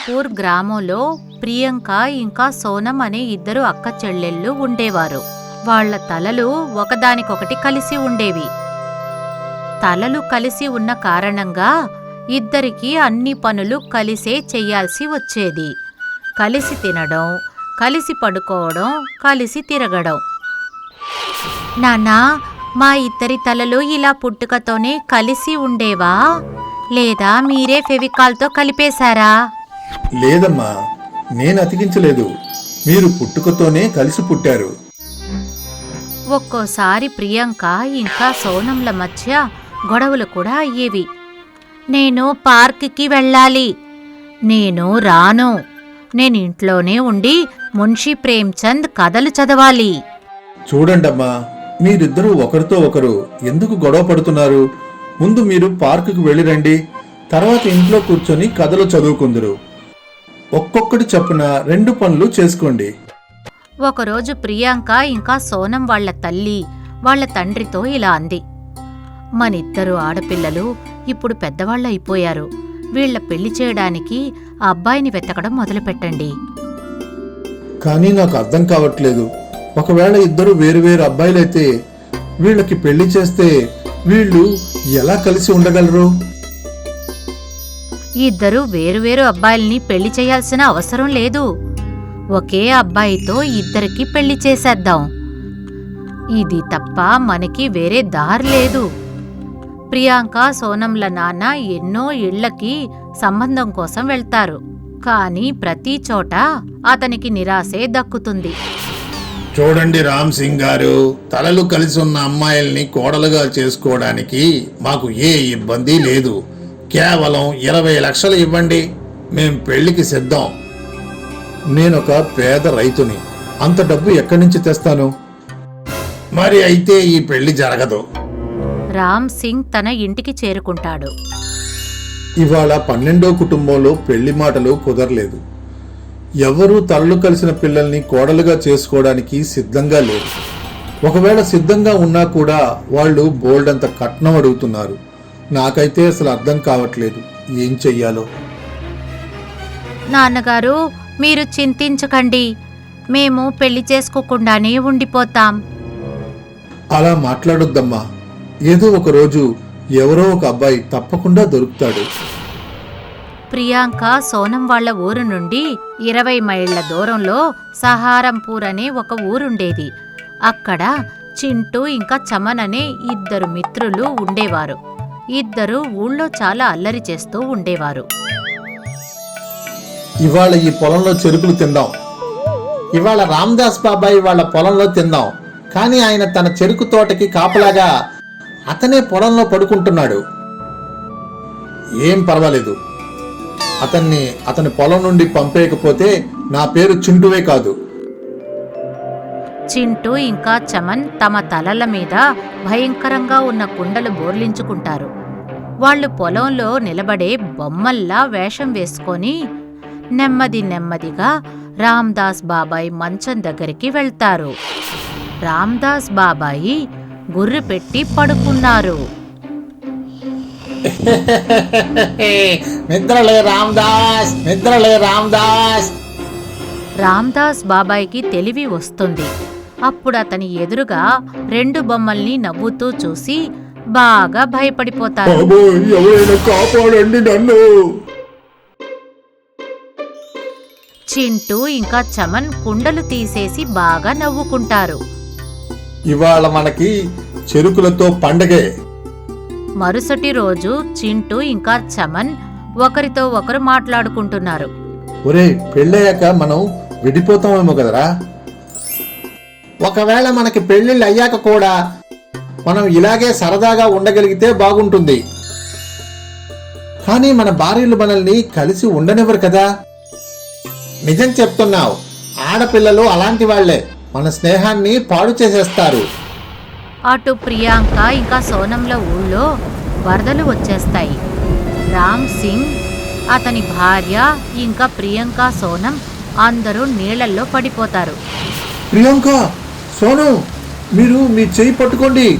సోనాపూర్ గ్రామంలో ప్రియాంక ఇంకా సోనం అనే ఇద్దరు అక్క చెల్లెళ్ళు ఉండేవారు. వాళ్ళ తలలు ఒకదానికొకటి కలిసి ఉండేవి. తలలు కలిసి ఉన్న కారణంగా ఇద్దరికీ అన్ని పనులు కలిసే చెయ్యాల్సి వచ్చేది. కలిసి తినడం కలిసి పడుకోవడం కలిసి తిరగడం. నాన్నా మా ఇద్దరి తలలు ఇలా పుట్టుకతోనే కలిసి ఉండేవా? లేదా మీరే ఫెవికాల్తో కలిపేశారా? లేదమ్మా నేను అతికించలేదు. మీరు పుట్టుకతోనే కలిసి పుట్టారు. ఒక్కోసారి ప్రియాంక ఇంకా సోనంల మధ్య గొడవలు కూడా అయ్యేవి. నేను పార్క్కి వెళ్ళాలి. నేను రాను. నేను ఇంట్లోనే ఉండి మున్షి ప్రేమ్చంద్ కథలు చదవాలి. చూడండమ్మా మీరిద్దరూ ఒకరితో ఒకరు ఎందుకు గొడవ పడుతున్నారు? ముందు మీరు పార్కుకు వెళ్ళిరండి తర్వాత ఇంట్లో కూర్చొని కథలు చదువుకుందరు. ఒక్కొక్కటి చప్పున రెండు పనులు చేసుకోండి. ఒకరోజు ప్రియాంక ఇంకా సోనం వాళ్ళ తల్లి వాళ్ళ తండ్రితో ఇలా అంది. మనిద్దరు ఆడపిల్లలు ఇప్పుడు పెద్దవాళ్ళైపోయారు వీళ్ళ పెళ్ళి చేయడానికి ఆ అబ్బాయిని వెతకడం మొదలుపెట్టండి. కానీ నాకు అర్థం కావట్లేదు. ఒకవేళ ఇద్దరు వేరువేరు అబ్బాయిలైతే వీళ్ళకి పెళ్ళి చేస్తే వీళ్ళు ఎలా కలిసి ఉండగలరు? ఇద్దరు వేరువేరు అబ్బాయిల్ని పెళ్ళి చేయాల్సిన అవసరం లేదు. ఒకే అబ్బాయితో ఇద్దరికి పెళ్ళి చేసేద్దాం. ఇది తప్ప మనకి వేరే దారి లేదు. ప్రియాంక సోనంల నాన్న ఎన్నో ఇళ్ళకి సంబంధం కోసం వెళ్తారు. కానీ ప్రతి చోట అతనికి నిరాశే దక్కుతుంది. చూడండి రామ్ సింగ్ గారు తలలు కలిసి ఉన్న అమ్మాయిల్ని కోడలుగా చేసుకోవడానికి మాకు ఏ ఇబ్బంది లేదు. కేవలం ఇరవై లక్షలు ఇవ్వండి. మేం పెళ్ళికి సిద్ధం. నేనొక పేద రైతుని. అంత డబ్బు ఎక్కడి నుంచి తెస్తాను? మరి అయితే ఈ పెళ్ళి జరగదు. రామ్ సింగ్ తన ఇంటికి చేరుకుంటాడు. ఇవాళ పన్నెండో కుటుంబంలో పెళ్ళి మాటలు కుదరలేదు. ఎవరూ తలలు కలిసిన పిల్లల్ని కోడలుగా చేసుకోవడానికి సిద్ధంగా లేరు. ఒకవేళ సిద్ధంగా ఉన్నా కూడా వాళ్ళు బోల్డ్ అంత కట్నం అడుగుతున్నారు. నాకైతే అసలు అర్థం కావట్లేదు. ఏం చెయ్యాలో? నాన్నగారు మీరు చింతించకండి. మేము పెళ్ళి చేసుకోకుండానే ఉండిపోతాం. అలా మాట్లాడొద్దమ్మా. ఏదో ఒక రోజు ఎవరో ఒక అబ్బాయి తప్పకుండా దొరుకుతాడు. ప్రియాంక సోనం వాళ్ళ ఊరు నుండి ఇరవై మైళ్ళ దూరంలో సహారంపూర్ అనే ఒక ఊరుండేది. అక్కడ చింటూ ఇంకా చమన్ అనే ఇద్దరు మిత్రులు ఉండేవారు. ఇద్దరు ఊళ్ళో చాలా అల్లరి చేస్తూ ఉండేవారు. ఇవాళ ఈ పొలంలో చెరుకులు తిందాం. ఇవాళ రామ్దాస్ బాబాయ్ వాళ్ళ పొలంలో తిందాం. కానీ ఆయన తన చెరుకు తోటకి కాపలాగా అతనే పొలంలో పడుకుంటున్నాడు. ఏం పర్వాలేదు. అతన్ని అతని పొలం నుండి పంపేయకపోతే నా పేరు చింటువే కాదు. చింటూ ఇంకా చమన్ తమ తలల మీద భయంకరంగా ఉన్న కుండలు బోర్లించుకుంటారు. వాళ్ళు పొలంలో నిలబడే బొమ్మల్లా వేషం వేసుకొని నెమ్మది నెమ్మదిగా రామ్దాస్ బాబాయ్ మంచం దగ్గరికి వెళ్తారు. రామ్దాస్ బాబాయి గుర్రు పెట్టి పడుకున్నారు. నిద్రలే రామ్దాస్ నిద్రలే రామ్దాస్. రామ్దాస్ బాబాయికి తెలివి వస్తుంది. అప్పుడు అతని ఎదురుగా రెండు బొమ్మల్ని నవ్వుతూ చూసి బాగా భయపడిపోతారు. ఎవరైనా కాపాడండి నన్ను. చింటూ ఇంకా చమన్ కుండలు తీసేసి బాగా నవ్వుకుంటారు. ఇవాళ మనకి చెరుకులతో పండగే. మరుసటి రోజు చింటూ ఇంకా చమన్ ఒకరితో ఒకరు మాట్లాడుకుంటున్నారు. ఒరే పెళ్ళయ్యాక మనం విడిపోతామేమో కదరా? ఒకవేళ మనకి పెళ్ళిళ్ళు అయ్యాక కూడా మనం ఇలాగే సరదాగా ఉండగలిగితే బాగుంటుంది. కానీ మన భార్యలు మనల్ని కలిసి ఉండనివ్వరు కదా. నిజం చెప్తున్నావు. ఆడపిల్లలు అలాంటి వాళ్ళే మన స్నేహాన్ని పాడు చేసేస్తారు. అటు ప్రియాంక ఇంకా సోనంల ఊళ్ళో వరదలు వచ్చేస్తాయి. రామ్ సింగ్ అతని భార్య ఇంకా ప్రియాంక సోనం అందరూ నీళ్ళల్లో పడిపోతారు. ప్రియాంక సోను మీరు మీ చెయ్యి పట్టుకోండి.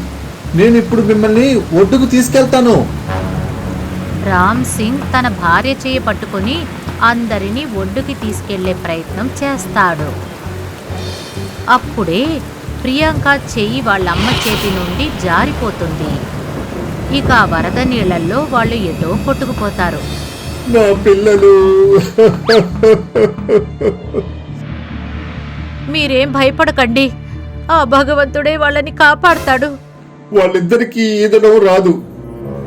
నేను ఇప్పుడు మిమ్మల్ని ఒడ్డుకు తీసుకెళ్తాను. రామ్ సింగ్ తన భార్య చేయి పట్టుకుని అందరినీ ఒడ్డుకి తీసుకెళ్ళే ప్రయత్నం చేస్తాడు. అప్పుడే ప్రియాంక చెయ్యి వాళ్ళమ్మ చేతి నుండి జారిపోతుంది. ఇక వరద నీళ్ళల్లో వాళ్ళు ఎటో కొట్టుకుపోతారు. నా పిల్లలు. మీరేం భయపడకండి. ఆ భగవంతుడే వాళ్ళని కాపాడతాడు. వాళ్ళిద్దరికీ ఈదడం రాదు.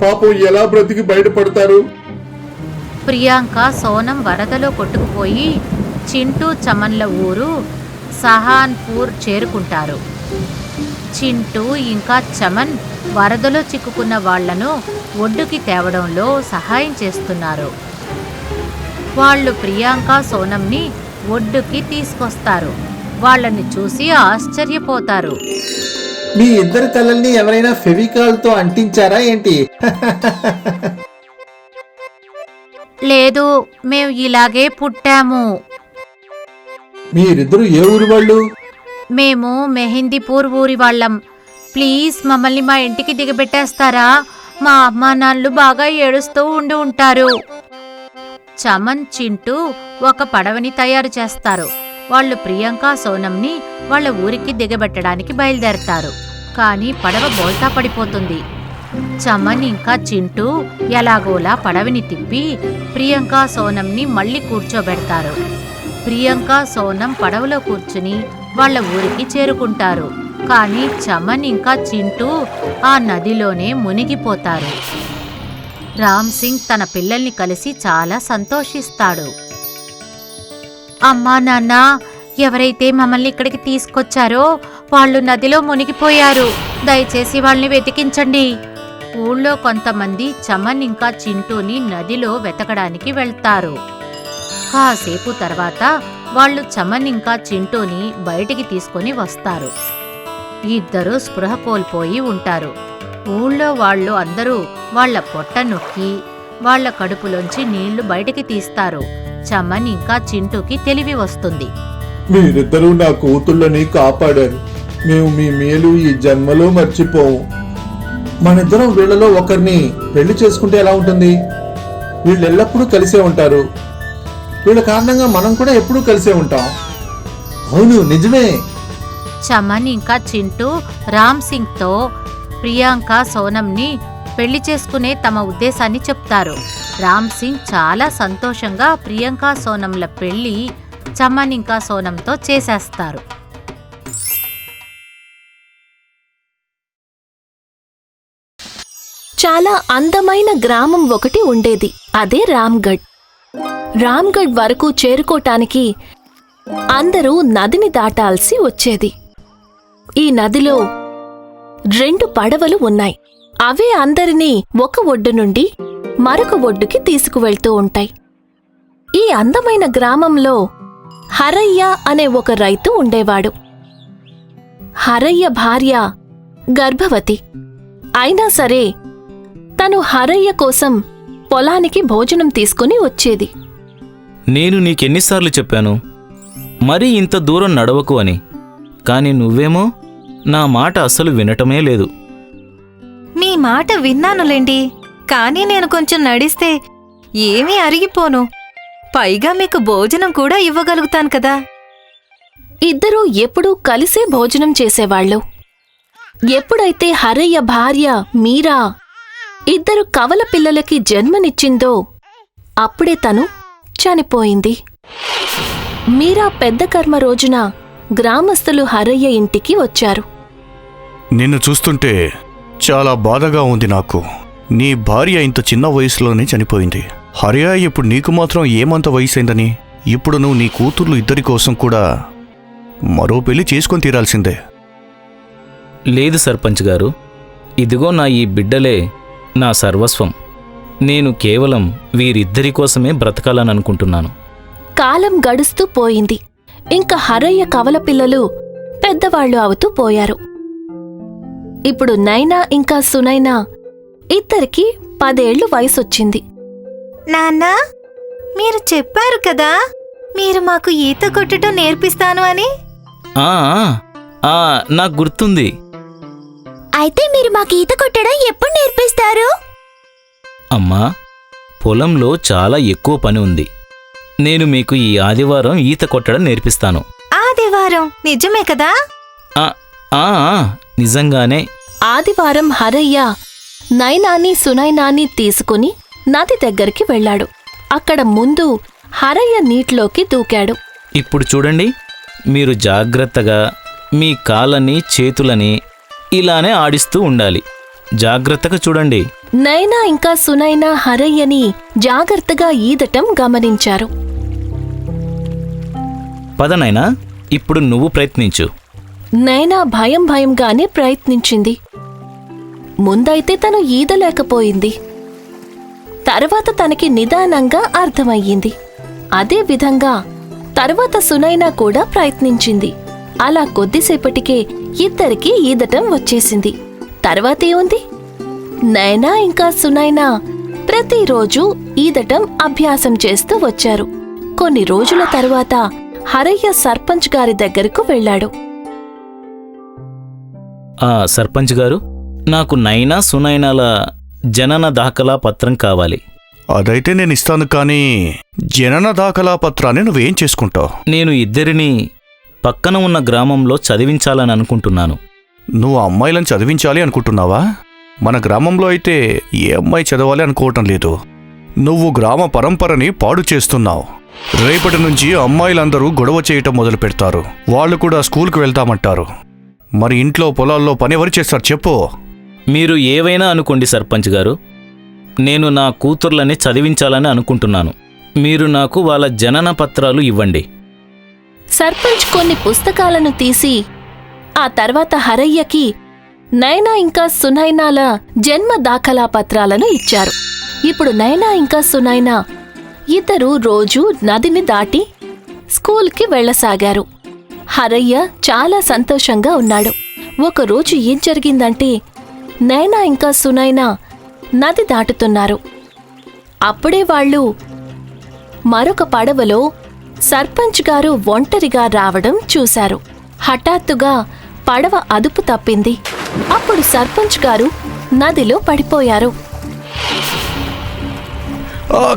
పాపం ఎలా బ్రతికి బయటపడతారు? ప్రియాంక సోనం వరదలో కొట్టుకుపోయి చింటూ చమన్ల ఊరు సహాన్పూర్ చేరుకుంటారు. చింటూ ఇంకా చమన్ వరదలో చిక్కుకున్న వాళ్ళను ఒడ్డుకి తేవడంలో సహాయం చేస్తున్నారు. వాళ్ళు ప్రియాంక సోనంని ఒడ్డుకి తీసుకొస్తారు. వాళ్ళని చూసి ఆశ్చర్యపోతారు. మీ ఇద్దరి తలల్ని ఎవరైనా ఫెవికాల్తో అంటించారా ఏంటి? లేదు మేము ఇలాగే పుట్టాము. మీరిద్దరు ఏ ఊరు వాళ్ళు? మేము మెహిందీపూర్ ఊరి వాళ్ళం. ప్లీజ్ మమ్మల్ని మా ఇంటికి దిగబెట్టేస్తారా? మా అమ్మా నాన్నలు బాగా ఏడుస్తూ ఉండి ఉంటారు. చమన్ చింటూ ఒక పడవని తయారు చేస్తారు. వాళ్ళు ప్రియాంక సోనంని వాళ్ళ ఊరికి దిగబెట్టడానికి బయలుదేరతారు. కానీ పడవ బోల్తా పడిపోతుంది. చమన్ ఇంకా చింటూ ఎలాగోలా పడవని తిప్పి ప్రియాంక సోనంని మళ్ళీ కూర్చోబెడతారు. ప్రియాంక సోనం పడవలో కూర్చుని వాళ్ళ ఊరికి చేరుకుంటారు. కానీ చమన్ ఇంకా చింటూ ఆ నదిలోనే మునిగిపోతారు. రామ్ సింగ్ తన పిల్లల్ని కలిసి చాలా సంతోషిస్తాడు. అమ్మా నాన్న ఎవరైతే మమ్మల్ని ఇక్కడికి తీసుకొచ్చారో వాళ్ళు నదిలో మునిగిపోయారు. దయచేసి వాళ్ళని వెతికించండి. ఊళ్ళో కొంతమంది చమన్ ఇంకా చింటూని నదిలో వెతకడానికి వెళ్తారు. కాసేపు తర్వాత వాళ్ళు చమన్ ఇంకా చింటూని బయటికి తీసుకొని వస్తారు. ఇద్దరూ స్పృహ కోల్పోయి ఉంటారు. ఊళ్ళో వాళ్ళు అందరూ వాళ్ళ పొట్ట నొక్కి వాళ్ళ కడుపులోంచి నీళ్ళు బయటికి తీస్తారు. చమన్ ఇంకా చింటూకి తెలివి వస్తుంది. మీరిద్దరూ నా కూతుళ్ళని కాపాడారు. మేము మీ మేలు ఈ జన్మలో మర్చిపోవు. మనిద్దరం వీళ్ళలో ఒకరిని పెళ్ళి చేసుకుంటే ఎలా ఉంటుంది? వీళ్ళు ఎల్లప్పుడూ కలిసే ఉంటారు. వీళ్ళ కారణంగా మనం కూడా ఎప్పుడూ కలిసే ఉంటాం. అవును నిజమే. చమన్ ఇంకా చింటూ రామ్ సింగ్తో ప్రియాంక సోనంని పెళ్ళి చేసుకునే తమ ఉద్దేశాన్ని చెప్తారు. రామ్ సింగ్ చాలా సంతోషంగా ప్రియాంక సోనంల పెళ్ళి చమన్ ఇంకా సోనంతో చేసేస్తారు. చాలా అందమైన గ్రామం ఒకటి ఉండేది. అదే రామ్గఢ్. రామ్గఢ్ వరకు చేరుకోటానికి అందరూ నదిని దాటాల్సి వచ్చేది. ఈ నదిలో రెండు పడవలు ఉన్నాయి. అవే అందరినీ ఒక ఒడ్డు నుండి మరొక ఒడ్డుకి తీసుకువెళ్తూ ఉంటాయి. ఈ అందమైన గ్రామంలో హరయ్య అనే ఒక రైతు ఉండేవాడు. హరయ్య భార్య గర్భవతి. అయినా సరే తను హరయ్య కోసం పొలానికి భోజనం తీసుకుని వచ్చేది. నేను నీకెన్నిసార్లు చెప్పాను మరీ ఇంత దూరం నడవకు అని. కాని నువ్వేమో నా మాట అస్సలు వినటమే లేదు. మీ మాట విన్నానులేండి కానీ నేను కొంచెం నడిస్తే ఏమీ అరిగిపోను. పైగా మీకు భోజనం కూడా ఇవ్వగలుగుతాను కదా. ఇద్దరూ ఎప్పుడూ కలిసే భోజనం చేసేవాళ్ళు. ఎప్పుడైతే హరయ్య భార్య మీరా ఇద్దరు కవల పిల్లలకి జన్మనిచ్చిందో అప్పుడే తను చనిపోయింది. మీరా పెద్ద కర్మ రోజున గ్రామస్తులు హరయ్య ఇంటికి వచ్చారు. నిన్ను చూస్తుంటే చాలా బాధగా ఉంది నాకు. నీ భార్య ఇంత చిన్న వయసులోనే చనిపోయింది. హరియా ఇప్పుడు నీకు మాత్రం ఏమంత వయసైందని? ఇప్పుడు నువ్వు నీ కూతుర్లు ఇద్దరి కోసం కూడా మరో పెళ్ళి చేసుకొని తీరాల్సిందే. లేదు సర్పంచ్ గారు ఇదిగో నా ఈ బిడ్డలే నా సర్వస్వం. నేను కేవలం వీరిద్దరి కోసమే బ్రతకాలని అనుకుంటున్నాను కాలం గడుస్తూ పోయింది. ఇంక హరయ్య కవల పిల్లలు పెద్దవాళ్ళు అవుతూ పోయారు. ఇప్పుడు నైనా ఇంకా సునైనా ఇద్దరికి పదేళ్ళు వయసొచ్చింది. నాన్నా మీరు చెప్పారు కదా మీరు మాకు ఈత కొట్టడం నేర్పిస్తాను అని. ఆ ఆ, నాకు గుర్తుంది. అయితే మీరు మాకు ఈత కొట్టడం ఎప్పుడు నేర్పిస్తారు? అమ్మా పొలంలో చాలా ఎక్కువ పని ఉంది. నేను మీకు ఈ ఆదివారం ఈత కొట్టడం నేర్పిస్తాను. ఆదివారం? నిజమే కదా? ఆ, ఆ, ఆ, నిజంగానే. ఆదివారం హరయ్య నైనాని సునైనాని తీసుకుని నది దగ్గరికి వెళ్ళాడు. అక్కడ ముందు హరయ్య నీటిలోకి దూకాడు. ఇప్పుడు చూడండి మీరు జాగ్రత్తగా మీ కాళ్ళని చేతులని ఇలానే ఆడిస్తూ ఉండాలి. జాగ్రత్తగా చూడండి. నైనా ఇంకా సునైనా హరయ్యని జాగ్రత్తగా ఈదటం గమనించారు. పదనైనా ఇప్పుడు నువ్వు ప్రయత్నించు. నైనా భయం భయంగానే ప్రయత్నించింది. ముందైతే తను ఈదలేకపోయింది. తర్వాత తనకి నిదానంగా అర్థమయ్యింది. అదే విధంగా తర్వాత సునైనా కూడా ప్రయత్నించింది. అలా కొద్దిసేపటికే ఇద్దరికీ ఈదటం వచ్చేసింది. తర్వాతేముంది నైనా ఇంకా సునైనా ప్రతిరోజు ఈదటం అభ్యాసం చేస్తూ వచ్చారు. కొన్ని రోజుల తర్వాత హరయ్య సర్పంచ్ గారి దగ్గరకు వెళ్ళాడు. ఆ సర్పంచ్ గారు నాకు నైనా సునైనాల జనన దాఖలా పత్రం కావాలి. అదైతే నేను ఇస్తాను కానీ జనన దాఖలా పత్రాన్ని నువ్వేం చేసుకుంటావు? నేను ఇద్దరిని పక్కన ఉన్న గ్రామంలో చదివించాలని అనుకుంటున్నాను. నువ్వు అమ్మాయిలను చదివించాలి అనుకుంటున్నావా? మన గ్రామంలో అయితే ఏ అమ్మాయి చదవాలి అనుకోవటం లేదు. నువ్వు గ్రామ పరంపరని పాడు చేస్తున్నావు. రేపటి నుంచి అమ్మాయిలందరూ గొడవ చేయటం మొదలు పెడతారు. వాళ్ళు కూడా స్కూల్కి వెళ్తామంటారు. మరి ఇంట్లో పొలాల్లో పని ఎవరు చేస్తారు చెప్పు. మీరు ఏవైనా అనుకోండి సర్పంచ్ గారు. నేను నా కూతుర్లని చదివించాలని అనుకుంటున్నాను. మీరు నాకు వాళ్ళ జనన పత్రాలు ఇవ్వండి. సర్పంచ్ కొన్ని పుస్తకాలను తీసి ఆ తర్వాత హరయ్యకి నైనా ఇంకా సునైనాల జన్మ దాఖలా పత్రాలను ఇచ్చారు. ఇప్పుడు నైనా ఇంకా సునైనా ఇద్దరు రోజూ నదిని దాటి స్కూల్కి వెళ్ళసాగారు. హరయ్య చాలా సంతోషంగా ఉన్నాడు. ఒకరోజు ఏం జరిగిందంటే నైనా ఇంకా సునైనా నది దాటుతున్నారు. అప్పుడే వాళ్ళు మరొక పడవలో సర్పంచ్ గారు ఒంటరిగా రావడం చూశారు. హఠాత్తుగా పడవ అదుపు తప్పింది. అప్పుడు సర్పంచ్ గారు నదిలో పడిపోయారు.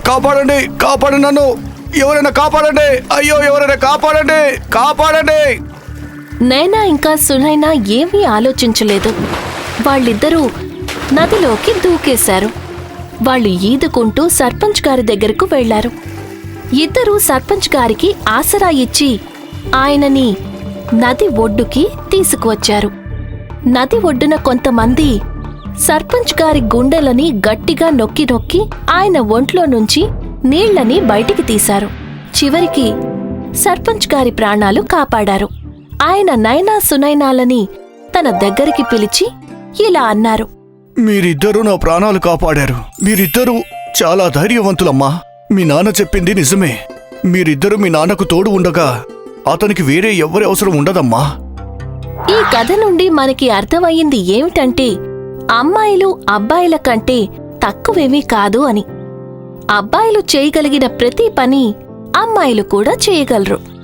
కాపాడండి కాపాడు నన్ను. ఎవరైనా కాపాడండి. అయ్యో ఎవరైనా కాపాడండి కాపాడండి. నైనా ఇంకా సునైనా ఏమీ ఆలోచించలేదు. వాళ్ళిద్దరూ నదిలోకి దూకేశారు. వాళ్ళు ఈదుకుంటూ సర్పంచ్ గారి దగ్గరకు వెళ్ళారు ఇద్దరూ సర్పంచ్ గారికి ఆసరా ఇచ్చి ఆయనని నది ఒడ్డుకి తీసుకువచ్చారు. నది ఒడ్డున కొంతమంది సర్పంచ్ గారి గుండెలని గట్టిగా నొక్కి నొక్కి ఆయన ఒంట్లో నుంచి నీళ్ళని బయటికి తీశారు. చివరికి సర్పంచ్ గారి ప్రాణాలు కాపాడారు. ఆయన నైనా సునైనాలని తన దగ్గరికి పిలిచి ఇలా అన్నారు. మీరిద్దరూ నా ప్రాణాలు కాపాడారు. మీరిద్దరూ చాలా ధైర్యవంతులమ్మా. మీ నాన్న చెప్పింది నిజమే. మీరిద్దరూ మీ నాన్నకు తోడు ఉండగా అతనికి వేరే ఎవరి అవసరం ఉండదమ్మా. ఈ కథ నుండి మనకి అర్థమయ్యింది ఏమిటంటే అమ్మాయిలు అబ్బాయిల కంటే తక్కువేమీ కాదు అని. అబ్బాయిలు చేయగలిగిన ప్రతి పని అమ్మాయిలు కూడా చేయగలరు.